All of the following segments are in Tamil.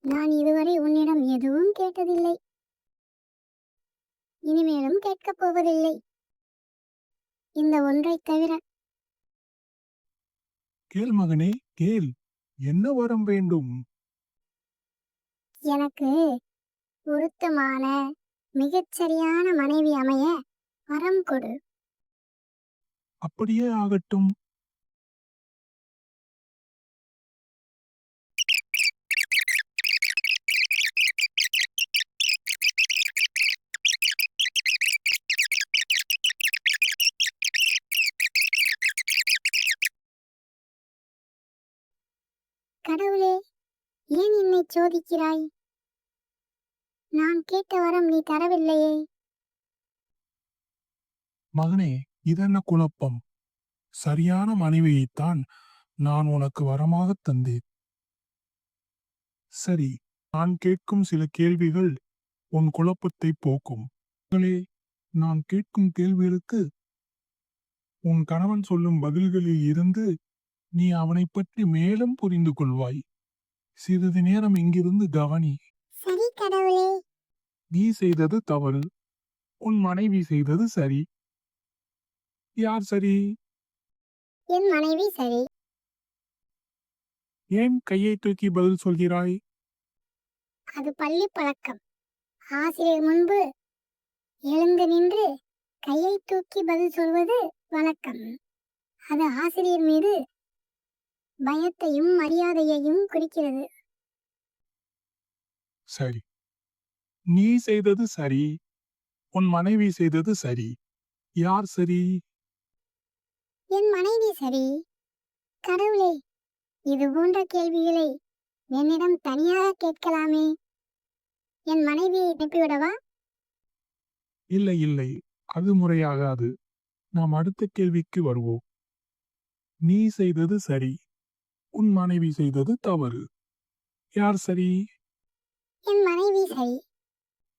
நான் இதுவரை உன்னிடம் எதுவும் கேட்டதில்லை. இனிமேலும் கேட்கப் போவதில்லை. இந்த ஒன்றைத் தவிர. கேள் மகனே கேள். என்ன வரம் வேண்டும்? எனக்கு பொருத்தமான மிகச்சரியான மனைவி அமைய வரம் கொடு. அப்படியே ஆகட்டும். கடவுளே ஏன் என்னை சோதிக்கிறாய்? நான் கேட்ட வரம் நீ தரவில்லையே. மகனே இதென்ன குழப்பம்? சரியான மனைவியைத்தான் நான் உனக்கு வரமாக தந்தேன். சரி நான் கேட்கும் சில கேள்விகள் உன் குழப்பத்தை போக்கும். மகளே நான் கேட்கும் கேள்விகளுக்கு உன் கணவன் சொல்லும் பதில்களில் இருந்து நீ அவனைப் பற்றி மேலும் புரிந்து கொள்வாய் சிறிது நேரம் இங்கிருந்து கவனி. சரி கடவுளே. நீ செய்தது தவறு. உன் மனைவி செய்தது சரி. யார் சரி? என் மனைவி சரி. ஏன் கையை தூக்கி பதில் சொல்கிறாய்? அது பள்ளி பழக்கம். ஆசிரியர் முன்பு எழுந்து நின்று கையை தூக்கி பதில் சொல்வது வழக்கம். அது ஆசிரியர் மீது பயத்தையும் மரியாதையையும் குறிக்கிறது சரி. நீ செய்தது சரி. உன் மனைவி செய்தது சரி. யார் சரி? என் மனைவி சரி. கடவுளே இது போன்ற கேள்விகளை என்னிடம் தனியாக கேட்கலாமே. என் மனைவியை அனுப்பிவிடவா? இல்லை இல்லை. அது முறையாகாது. நாம் அடுத்த கேள்விக்கு வருவோம். நீ செய்தது சரி. உன் மனைவி செய்தது தவறு. யார் சரி? என் மனைவி சரி.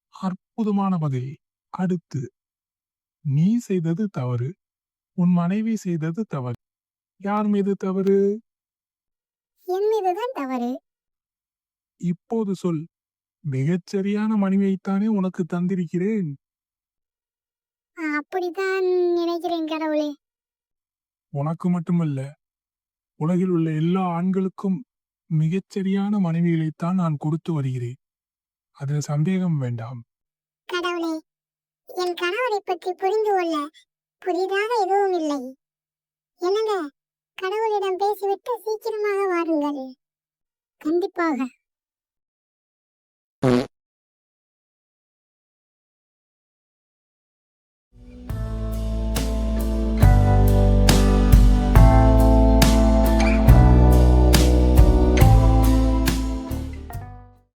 அற்புதமான பதில். அடுத்து நீ செய்தது தவறு உன் மனைவி செய்தது தவறு. யார் மீது தவறு? என் மீதுதான் தவறு. இப்போது சொல். மிகச்சரியான மனைவியைத்தானே உனக்கு தந்திருக்கிறேன். அப்படித்தான் நினைக்கிறேன் கடவுளே. உனக்கு மட்டுமல்ல உலகில் உள்ள எல்லா ஆண்களுக்கும் மிகச்சரியான மனைவிகளைத்தான் நான் கொடுத்து வருகிறேன். அதில் சந்தேகம் வேண்டாம். கடவுளே என் கணவரை பற்றி புரிந்து கொள்ள புதிதாக எதுவும் இல்லை. என்னங்க கடவுளிடம் பேசிவிட்டு சீக்கிரமாக வாருங்கள். கண்டிப்பாக.